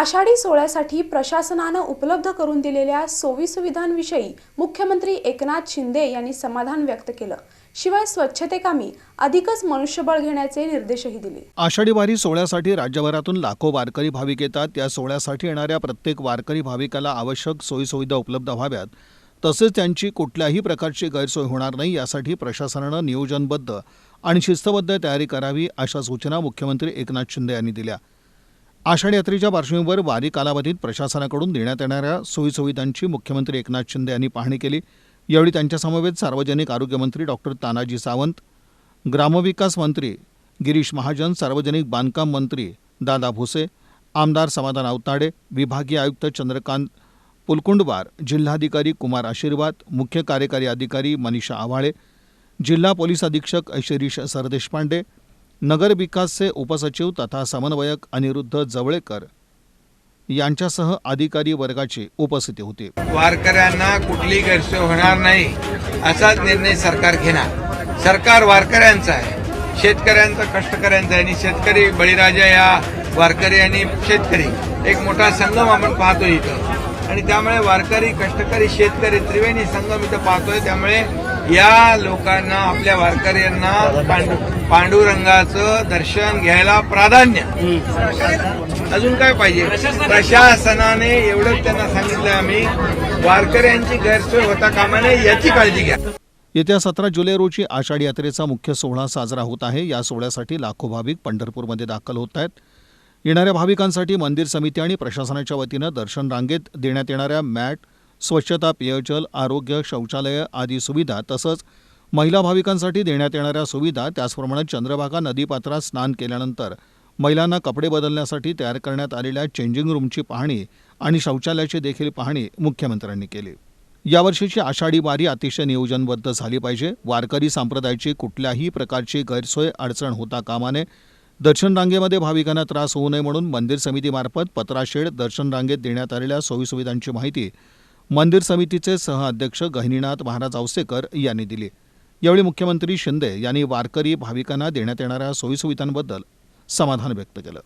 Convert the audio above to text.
आषाढी सोहळ्यासाठी प्रशासनानं उपलब्ध करून दिलेल्या सोयीसुविधांविषयी मुख्यमंत्री एकनाथ शिंदे यांनी समाधान व्यक्त केलं. शिवाय स्वच्छतेकामी अधिकच मनुष्यबळ घेण्याचे निर्देशही दिले. आषाढी वारी सोहळ्यासाठी राज्यभरातून लाखो वारकरी भाविक येतात. या सोहळ्यासाठी येणाऱ्या प्रत्येक वारकरी भाविकाला आवश्यक सोयीसुविधा उपलब्ध व्हाव्यात. तसेच त्यांची कुठल्याही प्रकारची गैरसोय होणार नाही यासाठी प्रशासनानं नियोजनबद्ध आणि शिस्तबद्ध तयारी करावी अशा सूचना मुख्यमंत्री एकनाथ शिंदे यांनी दिल्या. आषाढी यात्रेच्या पार्श्वभूमीवर वारी कालावधीत प्रशासनाकडून देण्यात येणाऱ्या सोयीसुविधांची मुख्यमंत्री एकनाथ शिंदे यांनी पाहणी केली. यावेळी त्यांच्यासमवेत सार्वजनिक आरोग्यमंत्री डॉक्टर तानाजी सावंत ग्रामविकास मंत्री गिरीश महाजन सार्वजनिक बांधकाम मंत्री दादा भुसे आमदार समाधान आवताडे विभागीय आयुक्त चंद्रकांत पुलकुंडवार जिल्हाधिकारी कुमार आशीर्वाद मुख्य कार्यकारी अधिकारी मनीषा आव्हाळे जिल्हा पोलीस अधीक्षक शिरीष सरदेशपांडे नगर विकासचे उपसचिव तथा समन्वयक अनिरुद्ध जवळेकर यांच्यासह अधिकारी वर्गाची उपस्थिती होती. वारकऱ्यांना कुठली गैरसोय होणार नाही असाच निर्णय सरकार घेणार. सरकार वारकऱ्यांचा आहे. शेतकऱ्यांचा कष्टकऱ्यांचा आहे. आणि शेतकरी बळीराजा या वारकरी आणि शेतकरी. एक मोठा संगम आपण पाहतो इथं. आणि त्यामुळे वारकरी कष्टकरी शेतकरी त्रिवेणी संगम इथं पाहतोय. त्यामुळे या लोकांना आपल्या वारकऱ्यांना पांडु पांडुरंगाचं दर्शन घ्यायला प्राधान्य. अजून काय पाहिजे? प्रशासनाने एवढंच त्यांना सांगितलं आम्ही. वारकऱ्यांची गैरसोय होता कामा नये याची काळजी घ्या. येत्या सतरा जुलै रोजी आषाढी यात्रेचा मुख्य सोहळा साजरा होत आहे. या सोहळ्यासाठी लाखो भाविक पंढरपूरमध्ये दाखल होत आहेत. येणाऱ्या भाविकांसाठी मंदिर समिती आणि प्रशासनाच्या वतीनं दर्शन रांगेत देण्यात येणाऱ्या मॅट स्वच्छता पेयजल आरोग्य शौचालय आदी सुविधा तसंच महिला भाविकांसाठी देण्यात येणाऱ्या सुविधा त्याचप्रमाणे चंद्रभागा नदीपात्रात स्नान केल्यानंतर महिलांना कपडे बदलण्यासाठी तयार करण्यात आलेल्या चेंजिंग रूमची पाहणी आणि शौचालयाची देखील पाहणी मुख्यमंत्र्यांनी केली. यावर्षीची आषाढी वारी अतिशय नियोजनबद्ध झाली पाहिजे. वारकरी संप्रदायाची कुठल्याही प्रकारची गैरसोय अडचण होता कामा नये दर्शन रांगेमध्ये भाविकांना त्रास होऊ नये म्हणून मंदिर समितीमार्फत पत्राशेड दर्शन रांगेत देण्यात आलेल्या सोयीसुविधांची माहिती मंदिर समितीचे सहअध्यक्ष गहिनीनाथ महाराज औसेकर यांनी दिली. यावेळी मुख्यमंत्री शिंदे यांनी वारकरी भाविकांना देण्यात येणाऱ्या सोयीसुविधांबद्दल समाधान व्यक्त केलं.